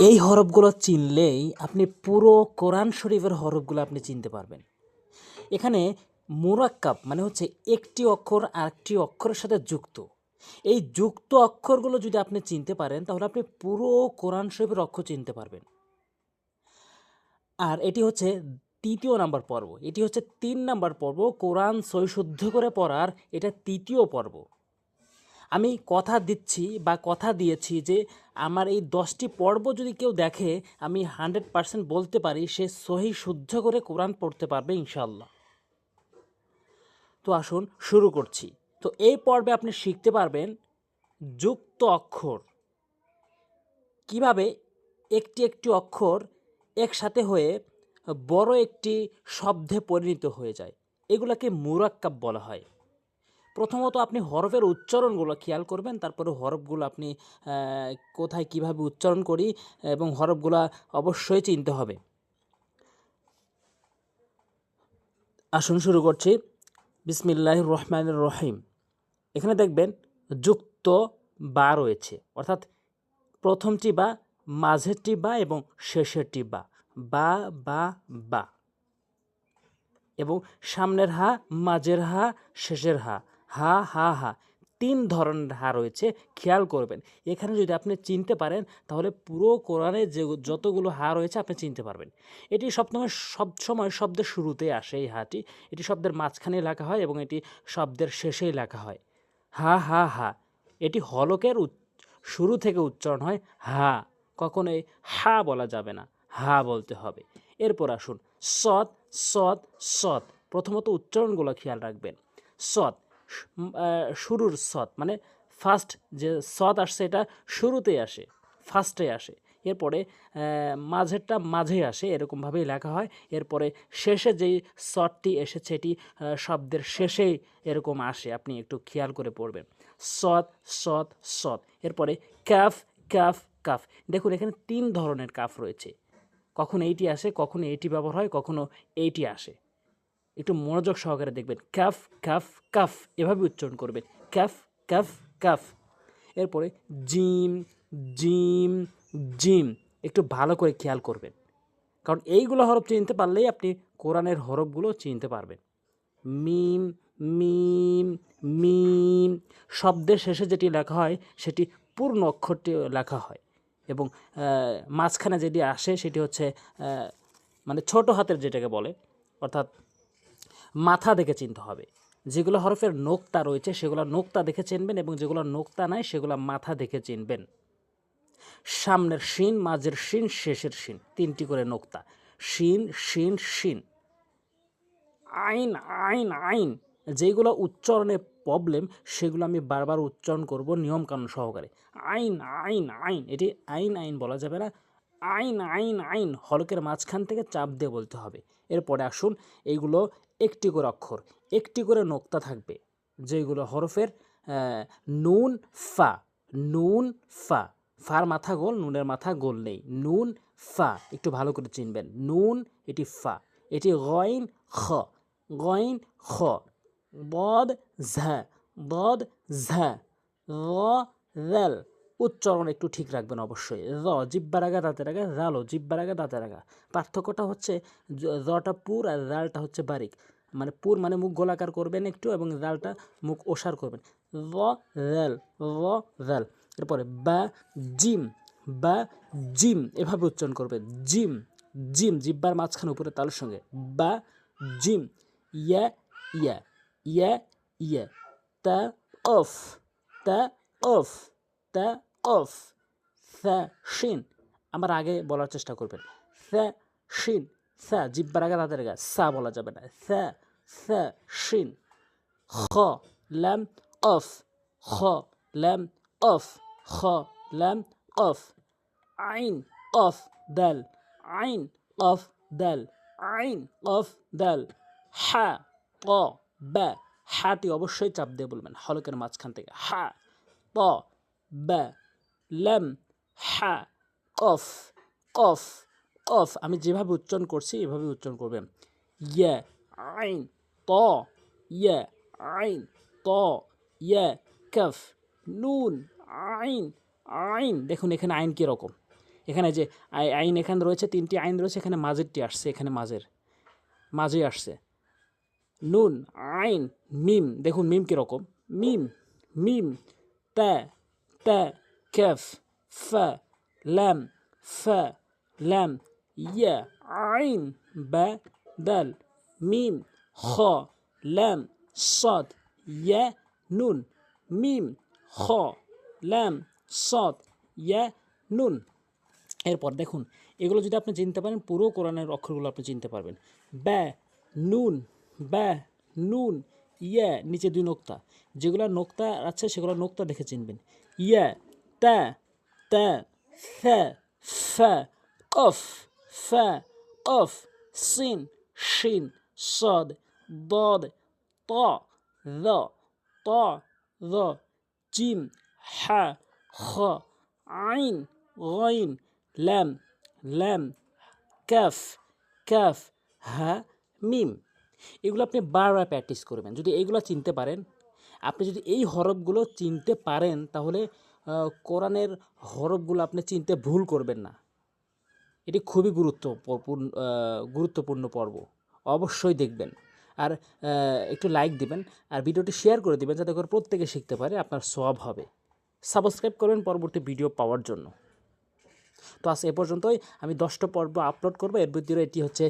এই হরফগুলো চিনলেই আপনি পুরো কোরআন শরীফের হরফগুলো আপনি চিনতে পারবেন। এখানে মুরাক্কাব মানে হচ্ছে একটি অক্ষর আরেকটি অক্ষরের সাথে যুক্ত। এই যুক্ত অক্ষরগুলো যদি আপনি চিনতে পারেন, তাহলে আপনি পুরো কোরআন শরীফের অক্ষর চিনতে পারবেন। আর এটি হচ্ছে তৃতীয় নাম্বার পর্ব। এটি হচ্ছে তিন নাম্বার পর্ব। কোরআন সই শুদ্ধ করে পড়ার এটা তৃতীয় পর্ব। আমি কথা দিচ্ছি বা কথা দিয়েছি যে আমার এই দশটি পর্ব যদি কেউ দেখে, আমি হান্ড্রেড পার্সেন্ট বলতে পারি সে সহি শুদ্ধ করে কোরআন পড়তে পারবে ইনশাল্লাহ তো আসুন শুরু করছি। তো এই পর্বে আপনি শিখতে পারবেন যুক্ত অক্ষর। কীভাবে একটি একটি অক্ষর একসাথে হয়ে বড় একটি শব্দে পরিণত হয়ে যায়? এগুলাকে মুরাক্কাব বলা হয়। প্রথমত আপনি হরফের উচ্চারণগুলো খেয়াল করবেন, তারপরে হরফগুলো আপনি কোথায় কীভাবে উচ্চারণ করি এবং হরফগুলো অবশ্যই চিনতে হবে। আসুন শুরু করছি। বিসমিল্লাহ রহমান রহিম। এখানে দেখবেন যুক্ত বা রয়েছে, অর্থাৎ প্রথমটি বা, মাঝেরটি বা এবং শেষেরটি বা। বা বা বা। এবং সামনের হা, মাঝের হা, শেষের হা। হা হা হা, তিন ধরনের হা রয়েছে, খেয়াল করবেন। এখানে যদি আপনি চিনতে পারেন, তাহলে পুরো কোরআনে যে যতগুলো হা রয়েছে আপনি চিনতে পারবেন। এটি সবসময় সব সময় শব্দের শুরুতে আসে এই হাটি। এটি শব্দের মাঝখানে লেখা হয় এবং এটি শব্দের শেষেই লেখা হয়। হা হা হা, এটি হলকের শুরু থেকে উচ্চারণ হয় হা। কখনোই হা বলা যাবে না, হা বলতে হবে। এরপর আসুন, সৎ সৎ সৎ। প্রথমত উচ্চারণগুলো খেয়াল রাখবেন। সৎ শুরুর সৎ মানে ফার্স্ট যে সৎ আসছে এটা শুরুতে আসে ফার্স্টে আসে। এরপরে মাঝেরটা মাঝে আসে, এরকমভাবেই লেখা হয়। এরপরে শেষে যেই সৎটি এসেছে, এটি শব্দের শেষেই এরকম আসে, আপনি একটু খেয়াল করে পড়বেন। সৎ সৎ সৎ। এরপরে ক্যাফ ক্যাফ কাফ। দেখুন, এখানে তিন ধরনের কাফ রয়েছে। কখনো এইটি আসে, কখনো এইটি ব্যবহার হয়, কখনো এইটি আসে। একটু মনোযোগ সহকারে দেখবেন। ক্যাফ ক্যাফ কাফ এভাবে উচ্চারণ করবেন। ক্যাফ ক্যাফ কাফ। এরপরে জিম জিম জিম একটু ভালো করে খেয়াল করবেন। কারণ এইগুলো হরফ চিনতে পারলেই আপনি কোরআনের হরফগুলো চিনতে পারবেন। মিম মিম মিম শব্দের শেষে যেটি লেখা হয়, সেটি পূর্ণ অক্ষরটি লেখা হয় এবং মাঝখানে যেটি আসে সেটি হচ্ছে মানে ছোট হাতের যেটাকে বলে, অর্থাৎ মাথা দেখে চিনতে হবে। যেগুলো হরফের নোক্তা রয়েছে, সেগুলো নোক্তা দেখে চিনবেন এবং যেগুলো নোক্তা নাই, সেগুলো মাথা দেখে চিনবেন। সামনের শিন, মাঝের শিন, শেষের শিন, তিনটি করে নোক্তা। শিন শিন শিন। আইন আইন আইন। যেগুলো উচ্চারণে প্রবলেম সেগুলো আমি বারবার উচ্চারণ করব নিয়মকানুন সহকারে। আইন আইন আইন। এটি আইন আইন বলা যাবে না। আইন আইন আইন হলকের মাঝখান থেকে চাপ দিয়ে বলতে হবে। এরপরে আসুন এইগুলো একটি করে অক্ষর, একটি করে নোক্তা থাকবে, যেগুলো হরফের নুন, ফা নুন, ফা। ফার মাথা গোল, নুনের মাথা গোল নেই, নুন, ফা। একটু ভালো করে চিনবেন, নুন, এটি ফা, এটি গইন, খ গইন, খ, বদ, ঝা বদ, ঝা র রেল। উচ্চারণ একটু ঠিক রাখবেন অবশ্যই। র, জিব্বার আগা, দাঁতের আগা, রালো, জিব্বার আগা, দাঁতের আগা। পার্থক্যটা হচ্ছে রটা পুর আর রালটা হচ্ছে বারিক। মানে পুর মানে মুখ গোলাকার করবেন একটু এবং রালটা মুখ ওসার করবেন। র, রেল র, রেল। এরপরে বা, জিম বা, জিম, এভাবে উচ্চারণ করবেন জিম জিম, জিব্বার মাঝখানে উপরে তালুর সঙ্গে। বা, জিম, ইয়া ইয়া ইয়া ইয়া। তা, অফ তা অফ, তা অফ সা শিন আমার আগে বলার চেষ্টা করবেন। সা শিন সা জিব্বার আগে তাদের আগে সা বলা যাবে না। সা সা শিন খ ল্যাম অফ খ ল্যাম অফ খ ল্যাম অফ আইন অফ দাল আইন অফ দাল আইন অফ দাল হা ক বা হাটি অবশ্যই চাপ দিয়ে বলবেন। হলকের মাঝখান থেকে হা ত বা ল্যাম হা কফ কফ কফ আমি যেভাবে উচ্চারণ করছি, এভাবে উচ্চারণ করবেন। ইয়ে আইন, ত ইয়ে আইন, ত ইয়ে কফ, নুন, আইন আইন। দেখুন এখানে আইন কীরকম। এখানে যে আই- আইন এখানে রয়েছে, তিনটি আইন রয়েছে, এখানে মাঝেরটি আসছে, এখানে মাঝের মাঝে আসছে। নুন, আইন, মিম। দেখুন মিম কীরকম। মিম মিম, তা তা কেফ ফা ল্যাম ফা ল্যাম ইয়া আইন বা দাল মিম খ ল্যাম صاد ইয়া নুন মিম খ ল্যাম صاد ইয়া নুন এরপর দেখুন এগুলো যদি আপনি চিনতে পারেন পুরো কোরআনের অক্ষরগুলো আপনি চিনতে পারবেন ব্যা নুন ব্যা নুন ইয়া নিচে দুই নোক্তা যেগুলো নোক্তা আছে সেগুলো নোক্তা দেখে চিনবেন ইয়া তা তা ফা ফা কফ ফা কফ সিন শিন صاد ضاد طا ذا طا ذا جيم ح خ عين غين لام لام কাফ কাফ হা মিম এগুলো আপনি বারবার প্র্যাকটিস করবেন যদি এইগুলো চিনতে পারেন আপনি যদি এই হরফগুলো চিনতে পারেন তাহলে আহ, কোরআনের হরফগুলো আপনি চিনতে ভুল করবেন না। এটি খুবই গুরুত্বপূর্ণ গুরুত্বপূর্ণ পর্ব। অবশ্যই দেখবেন। আর একটু লাইক দিবেন আর ভিডিওটি শেয়ার করে দিবেন যাতে করে প্রত্যেকে শিখতে পারে আপনার সব হবে। সাবস্ক্রাইব করবেন পরবর্তী ভিডিও পাওয়ার জন্য। তো আজ এ পর্যন্তই। আমি দশটা পর্ব আপলোড করব। এর ভিতরে এটি হচ্ছে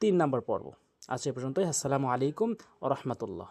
তিন নম্বর পর্ব। আজ এ পর্যন্তই। আসসালামু আলাইকুম ও রহমতুল্লাহ।